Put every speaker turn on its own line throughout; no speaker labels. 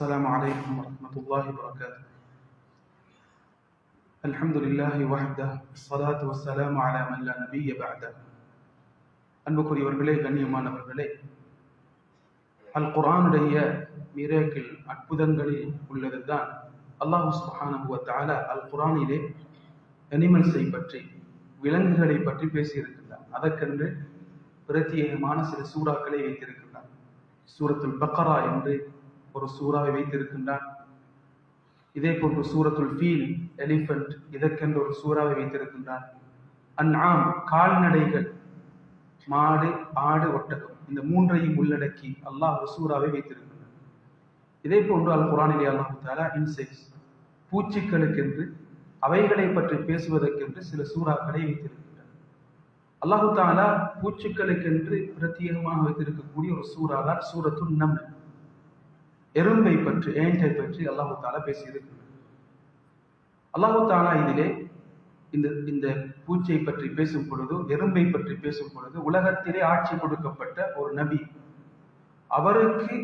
السلام عليكم ورحمة الله وبركاته الحمد لله وحده الصلاة والسلام على من لا نبي بعده அன்புக்குரியவர்களே கண்ணியமானவர்களே அல் குரானுடைய மிரேக்கில் அற்புதங்களில் உள்ளதுதான் அல்லாஹு சுப்ஹானஹு வ தஆலா அல் குரானிலே அனிமல்ஸை பற்றி விலங்குகளை பற்றி பேசியிருக்கின்றார் அதற்கென்று பிரத்யேகமான சில சூறாக்களை வைத்திருக்கின்றார் சூரத்துல் பக்கரா என்று ஒரு சூறாவை வைத்திருக்கின்றார் இதே போன்று சூரத்துல் ஃபீல் எலிஃபண்ட் இதற்கென்று ஒரு சூறாவை வைத்திருக்கின்றார் அந்நாம் கால்நடைகள் மாடு ஆடு ஒட்டகம் இந்த மூன்றையும் உள்ளடக்கி அல்லாஹ் ஒரு சூறாவை வைத்திருக்கின்றார் இதே போன்று அல் குரானிலே அல்லாஹு தாலா இன்செக்ட்ஸ் பூச்சிக்களுக்கென்று அவைகளை பற்றி பேசுவதற்கென்று சில சூறாக்களை வைத்திருக்கின்றார் அல்லாஹு தாலா பூச்சிக்களுக்கென்று பிரத்யேகமாக வைத்திருக்கக்கூடிய ஒரு சூறா தான் சூரத்துல் எறும்பை பற்றி ஏண்டை பற்றி அல்லாஹு தாலா பேசியிருக்கிறார். அல்லாஹு தாலா இதிலே இந்த இந்த பூச்சை பற்றி பேசும் பொழுது எறும்பை பற்றி பேசும் பொழுது உலகத்திலே ஆட்சி கொடுக்கப்பட்ட ஒரு நபி. அவருக்கு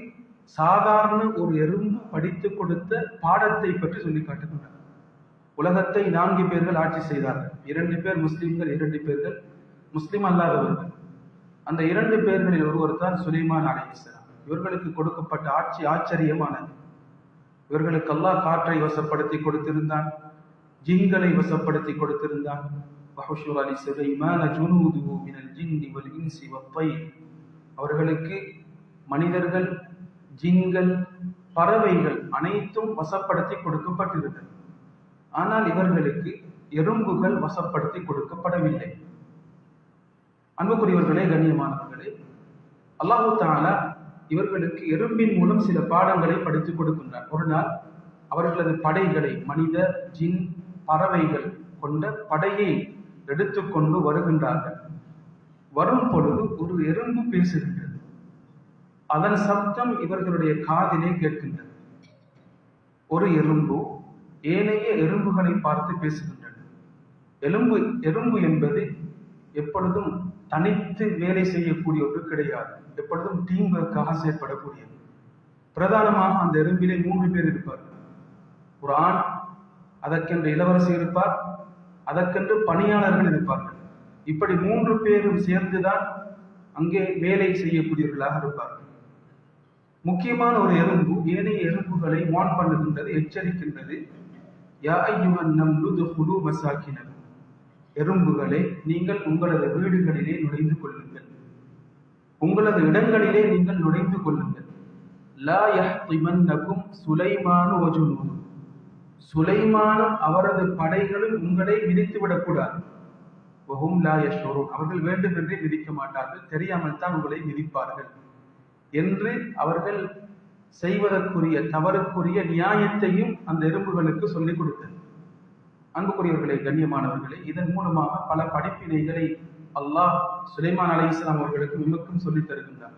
சாதாரண ஒரு எறும்பு படித்து கொடுத்த பாடத்தை பற்றி சொல்லி காட்டுகின்றனர் உலகத்தை நான்கு பேர்கள் ஆட்சி செய்தார்கள். இரண்டு பேர் முஸ்லிம்கள் இரண்டு பேர்கள் முஸ்லிம் அல்லாதவர்கள். அந்த இரண்டு பேர்களில் ஒருவர் தான் சுலைமான் அலைஹிஸ்ஸலாம் இவர்களுக்கு கொடுக்கப்பட்ட ஆட்சி ஆச்சரியமானது. இவர்களுக்கு அல்லாஹ் காற்றை வசப்படுத்தி கொடுத்திருந்தான் ஜின்களை வசப்படுத்தி கொடுத்திருந்தான். வஹுஷுர் அலி சுலைமான ஜுனூதுஹு மினல் ஜின்னி வல் இன்சி அவர்களுக்கு மனிதர்கள் ஜின்கள் பறவைகள் அனைத்தும் வசப்படுத்தி கொடுக்கப்பட்டிருந்தது. ஆனால் இவர்களுக்கு எறும்புகள் வசப்படுத்தி கொடுக்கப்படவில்லை. அன்புக்குரியவர்களே கண்ணியமானவர்களே அல்லாஹு தாலா இவர்களுக்கு எறும்பின் மூலம் சில பாடங்களை படித்துக் கொடுக்கின்றார். ஒரு நாள் அவர்களது படைகளை மனித ஜின் பறவைகள் கொண்ட படையை எடுத்துக்கொண்டு வருகின்றார்கள். வரும் பொழுது ஒரு எறும்பு பேசுகின்றது. அதன் சப்தம் இவர்களுடைய காதிலே கேட்கின்றது. ஒரு எறும்பு ஏனைய எறும்புகளை பார்த்து பேசுகின்றது. எலும்பு எறும்பு என்பது எப்பொழுதும் தனித்து வேலை செய்யக்கூடிய ஒன்று கிடையாது. எப்பொழுதும் டீம் ஒர்க்காக செயற்படக்கூடியது. பிரதானமாக அந்த எறும்பிலே மூன்று பேர் இருப்பார்கள் ஒரு ஆண் அதற்கென்று இளவரசி இருப்பார் அதற்கென்று பணியாளர்கள் இருப்பார்கள். இப்படி மூன்று பேரும் சேர்ந்துதான் அங்கே வேலை செய்யக்கூடியவர்களாக இருப்பார்கள். முக்கியமான ஒரு எறும்பு ஏனைய எறும்புகளை வான் பண்ணுகின்றது எச்சரிக்கின்றது. யா ஐயுவன் நம் லுதுகுலு மசாக்கினர் எறும்புகளே நீங்கள் உங்களது வீடுகளிலே நுழைந்து கொள்ளுங்கள். உங்களது இடங்களிலே நீங்கள் நுழைந்து கொள்ளுங்கள். லா யஹ்திமன்னகும் சுலைமானு வஜுனூது சுலைமானும் அவரது படைகளும் உங்களை மிதித்து விடக்கூடாது வஹும் லா யஷ்வரும் அவர்கள் வேண்டுமென்றே மிதிக்க மாட்டார்கள். தெரியாமல் தான் உங்களை மிதிப்பார்கள். என்று அவர்கள் செய்வதற்குரிய தவறுக்குரிய நியாயத்தையும் அந்த எறும்புகளுக்கு சொல்லிக் கொடுத்தது அன்புக்குரியவர்களே கண்ணியமானவர்களே இதன் மூலமாக பல படிப்பினைகளை அல்லாஹ் சுலைமான் அலி இஸ்லாம் அவர்களுக்கும் இமக்கும் சொல்லித் தருகின்றார்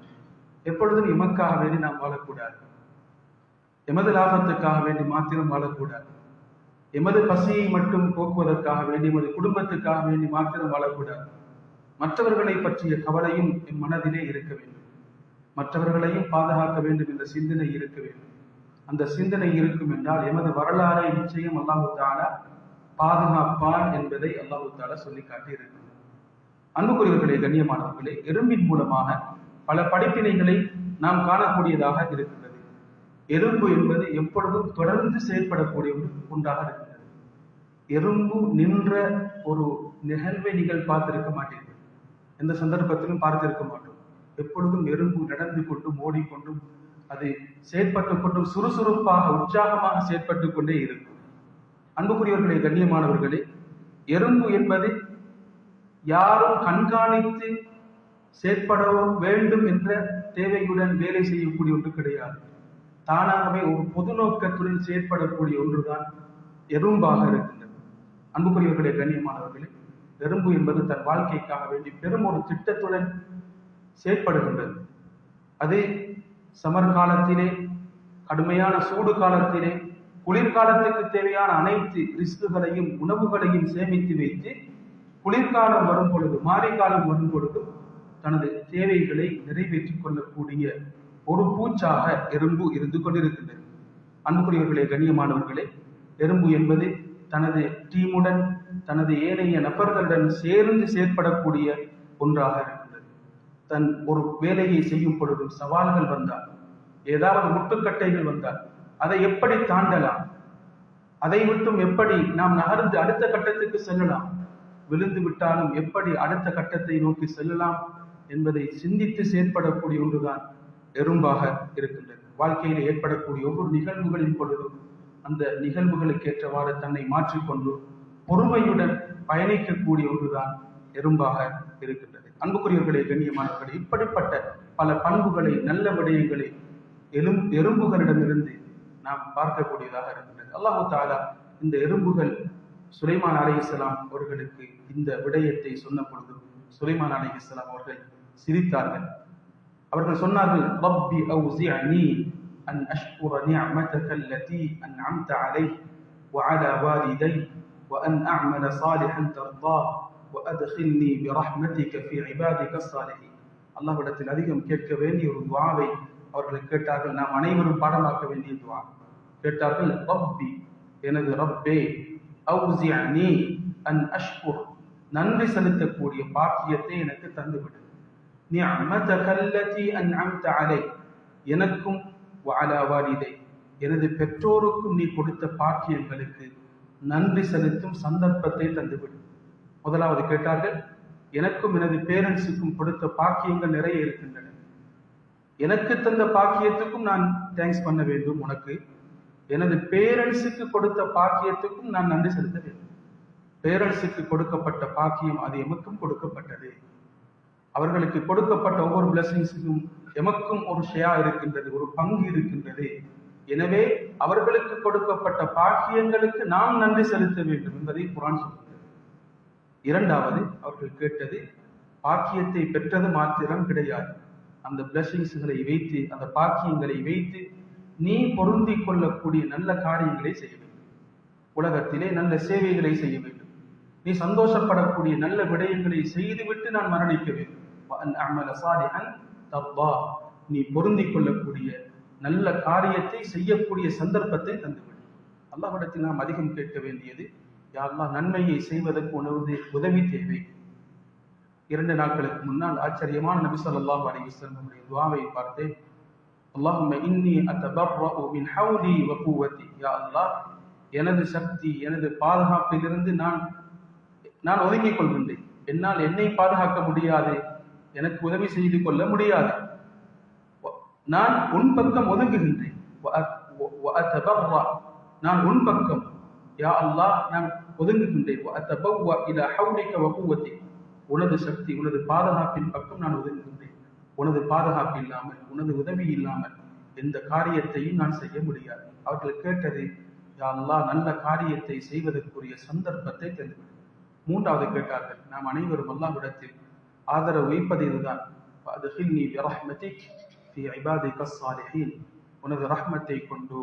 எப்பொழுதும் இமக்காக வேண்டி நாம் வாழக்கூடாது. எமது லாபத்துக்காக வேண்டி மாத்திரம் வாழக்கூடாது. எமது பசியை மட்டும் போக்குவதற்காக வேண்டி எமது குடும்பத்துக்காக வேண்டி மாத்திரம் வாழக்கூடாது. மற்றவர்களை பற்றிய கவலையும் என் மனதிலே இருக்க வேண்டும். மற்றவர்களையும் பாதுகாக்க வேண்டும் என்ற சிந்தனை இருக்க வேண்டும். அந்த சிந்தனை இருக்கும் என்றால் எமது வரலாறை நிச்சயம் அல்லாஹு தாலா பாதுகாப்பான் என்பதை அல்லாஹு தாலா சொல்லி காட்டியிருக்கிறது அன்புக்குரியவர்களே கண்ணியமானவர்களே எறும்பின் மூலமாக பல படிப்பினைகளை நாம் காணக்கூடியதாக இருக்கின்றது. எறும்பு என்பது எப்பொழுதும் தொடர்ந்து செயற்படக்கூடிய ஒன்றாக இருக்கின்றது. எறும்பு நின்ற ஒரு நிகழ்வை நீங்கள் பார்த்திருக்க மாட்டீர்கள். எந்த சந்தர்ப்பத்திலும் பார்த்திருக்க மாட்டோம். எப்பொழுதும் எறும்பு நடந்து கொண்டும் ஓடிக்கொண்டும் அது செயற்பட்டு கொண்டும் சுறுசுறுப்பாக உற்சாகமாக செயற்பட்டு கொண்டே இருக்கும். அன்புக்குரியவர்களே கண்ணியமானவர்களே எறும்பு என்பது யாரும் கண்காணித்து செயற்பட வேண்டும் என்ற தேவையுடன் வேலை செய்யக்கூடிய ஒன்று கிடையாது. தானாகவே ஒரு பொது நோக்கத்துடன் செயற்படக்கூடிய ஒன்றுதான் எறும்பாக இருக்கின்றது. அன்புக்குரியவர்களே கண்ணியமானவர்களே எறும்பு என்பது தன் வாழ்க்கைக்காக வேண்டி பெரும் ஒரு திட்டத்துடன் செயற்படுகின்றது. அது சமர் காலத்திலே கடுமையான சூடு காலத்திலே குளிர்காலத்துக்கு தேவையான அனைத்து ரிஸ்குகளையும் உணவுகளையும் சேமித்து வைத்து குளிர்காலம் வரும் பொழுது மாரிக்காலம் வரும் பொழுது தனது தேவைகளை நிறைவேற்றிக் கொள்ளக்கூடிய ஒரு பூச்சாக எறும்பு இருந்து கொண்டிருக்கின்றது. அன்புக்குரியவர்களே கண்ணியமானவர்களே எறும்பு என்பது தனது டீமுடன் தனது ஏனைய நபர்களுடன் சேர்ந்து செயற்படக்கூடிய ஒன்றாக இருக்கின்றது. தன் ஒரு வேலையை செய்யும் பொழுதும் சவால்கள் வந்தால் ஏதாவது முட்டுக்கட்டைகள் வந்தால் அதை எப்படி தாண்டலாம்? அதை விட்டும் எப்படி நாம் நகர்ந்து அடுத்த கட்டத்துக்கு செல்லலாம்? விழுந்து விட்டாலும் எப்படி அடுத்த கட்டத்தை நோக்கி செல்லலாம் என்பதை சிந்தித்து செயற்படக்கூடிய ஒன்றுதான் எறும்பாக இருக்கின்றது. வாழ்க்கையில் ஏற்படக்கூடிய ஒவ்வொரு நிகழ்வுகளின் பொழுதும் அந்த நிகழ்வுகளுக்கு ஏற்றவாறு தன்னை மாற்றிக்கொண்டு பொறுமையுடன் பயணிக்கக்கூடிய ஒன்றுதான் எறும்பாக இருக்கின்றது. அன்புக்குரியவர்களே கண்ணியமானவர்களே இப்படிப்பட்ட பல பண்புகளை நல்ல விடயங்களை எலும் எறும்புகளிடமிருந்து நாம் பார்க்கக்கூடியதாக இருக்கின்றது அல்லாஹு தாலா இந்த எறும்புகள் சுலைமான் அலை இஸ்லாம் அவர்களுக்கு இந்த விடயத்தை சொன்ன பொழுது சுலைமான் அலை இஸ்லாம் அவர்கள் சிரித்தார்கள் அவர்கள் சொன்னார்கள் ரப்பி அவுசிஅனி அன் அஷ்குர நிஅமதக அல்லதி அன்அம்த அலைஹி وعلى والدي وأن أعمل صالحا ترضاه وأدخلني برحمتك في عبادك الصالحين அல்லாஹ்விடத்தில் அதிகம் கேட்க வேண்டிய ஒரு துவாவை அவர்கள் கேட்டார்கள் நாம் அனைவரும் பாடமாக்க வேண்டிய துவா. கேட்டார்கள் ரப்பி எனது ரப்பே அவுசிஅனி அன் அஷ்குர். நன்றி செலுத்தக்கூடிய பாக்கியத்தை எனக்கு தந்துவிடு. நீ அமத கல்லதி அன் அம்த அலை. எனக்கும் வாலாவாலிதை எனது பெற்றோருக்கும் நீ கொடுத்த பாக்கியங்களுக்கு நன்றி செலுத்தும் சந்தர்ப்பத்தை தந்துவிடு. முதலாவது கேட்டார்கள் எனக்கும் எனது பேரண்ட்ஸுக்கும் கொடுத்த பாக்கியங்கள் நிறைய இருக்கின்றன. எனக்கு தந்த பாக்கியத்துக்கும் நான் தேங்க்ஸ் பண்ண வேண்டும் உனக்கு. எனது பேரண்ட்ஸுக்கு கொடுத்த பாக்கியத்துக்கும் நான் நன்றி செலுத்த வேண்டும். பேரண்ட்ஸுக்கு கொடுக்கப்பட்ட பாக்கியம் அது எமக்கும் கொடுக்கப்பட்டது. அவர்களுக்கு கொடுக்கப்பட்ட ஒவ்வொரு பிளஸிங்ஸுக்கும் எமக்கும் ஒரு ஷேயா இருக்கின்றது ஒரு பங்கு இருக்கின்றது. எனவே அவர்களுக்கு கொடுக்கப்பட்ட பாக்கியங்களுக்கு நாம் நன்றி செலுத்த வேண்டும் என்பதை குரான் சொல்கிறது. இரண்டாவது அவர்கள் கேட்டது பாக்கியத்தை பெற்றது மாத்திரம் கிடையாது. அந்த பிளஸிங்ஸ்களை வைத்து அந்த பாக்கியங்களை வைத்து நீ பொருந்தி கொள்ளக்கூடிய நல்ல காரியங்களை செய்ய வேண்டும். உலகத்திலே நல்ல சேவைகளை செய்ய வேண்டும். நீ சந்தோஷப்படக்கூடிய நல்ல விடயங்களை செய்துவிட்டு நான் மரணிக்க வேண்டும். நீ பொருந்தி கொள்ளக்கூடிய நல்ல காரியத்தை செய்யக்கூடிய சந்தர்ப்பத்தை தந்துவிடும் அல்லாஹ்விடத்தில் நாம் அதிகம் கேட்க வேண்டியது யாரெல்லாம் நன்மையை செய்வதற்கு உணவு உதவி தேவை. இரண்டு நாட்களுக்கு முன்னால் ஆச்சரியமான நபி ஸல்லல்லாஹு அலைஹி வஸல்லம் துஆவை பார்த்தேன் அல்லாஹும்ம இன்னி அத்தபர்ரஉ ஹவுலி வப்புவத்தி யா அல்லாஹ் எனது சக்தி எனது பாதுகாப்பிலிருந்து நான் நான் ஒதுங்கிக் கொள்கின்றேன். என்னால் என்னை பாதுகாக்க முடியாது. எனக்கு உதவி செய்து கொள்ள முடியாது. நான் உன் பக்கம் ஒதுங்குகின்றேன். நான் உன் பக்கம். யா அல்லாஹ் நான் ஒதுங்குகின்றேன். உனது சக்தி உனது பாதுகாப்பின் பக்கம் நான் ஒதுங்குகின்றேன் உனது பாதுகாப்பு இல்லாமல் உனது உதவி இல்லாமல் எந்த காரியத்தையும் நான் செய்ய முடியாது. அவர்கள் கேட்டது யா நல்ல காரியத்தை செய்வதற்குரிய சந்தர்ப்பத்தை தந்துவிடும் மூன்றாவது கேட்டார்கள் நாம் அனைவரும் அல்லாஹ்விடத்தில் ஆதரவு வைப்பது இதுதான் உனது ரஹ்மத்தை கொண்டு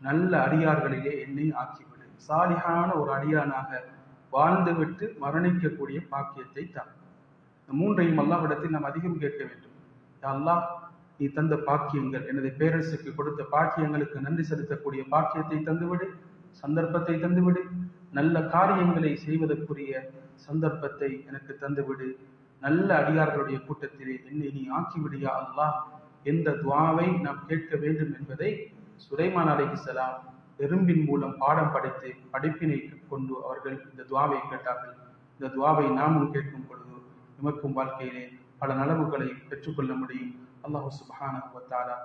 நல்ல அடியார்களிலே என்னை ஆக்கிவிடு. சாலிகான ஒரு அடியானாக வாழ்ந்துவிட்டு மரணிக்கக்கூடிய பாக்கியத்தை தான் இந்த மூன்றையும் அல்லாவிடத்தில் நாம் அதிகம் கேட்க வேண்டும். அல்லாஹ் நீ தந்த பாக்கியங்கள் எனது பேரரசுக்கு கொடுத்த பாக்கியங்களுக்கு நன்றி செலுத்தக்கூடிய பாக்கியத்தை தந்துவிடு சந்தர்ப்பத்தை தந்துவிடு நல்ல காரியங்களை செய்வதற்குரிய சந்தர்ப்பத்தை எனக்கு தந்துவிடு. நல்ல அடியார்களுடைய கூட்டத்திலே என்னை நீ ஆக்கிவிடியா அல்லாஹ். என்ற துவாவை நாம் கேட்க வேண்டும் என்பதை சுலைமான் அலைஹிஸ்ஸலாம் எறும்பின் மூலம் பாடம் படித்து படிப்பினை கொண்டு அவர்கள் இந்த துவாவை கேட்டார்கள். இந்த துவாவை நாமும் கேட்கும் பொழுது நமக்கும் வாழ்க்கையிலே பல நலவுகளை பெற்றுக்கொள்ள முடியும். அல்லாஹு சுபஹான வ தஆலா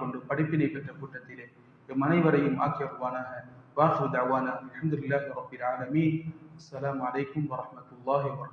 கொண்டு படிப்பினை பெற்ற கூட்டத்திலே எம் அனைவரையும் ஆக்கியருவானாக வாசு தவானா அல்ஹம்துலில்லாஹி ரப்பில் ஆலமீன். அஸ்ஸலாமு அலைக்கும்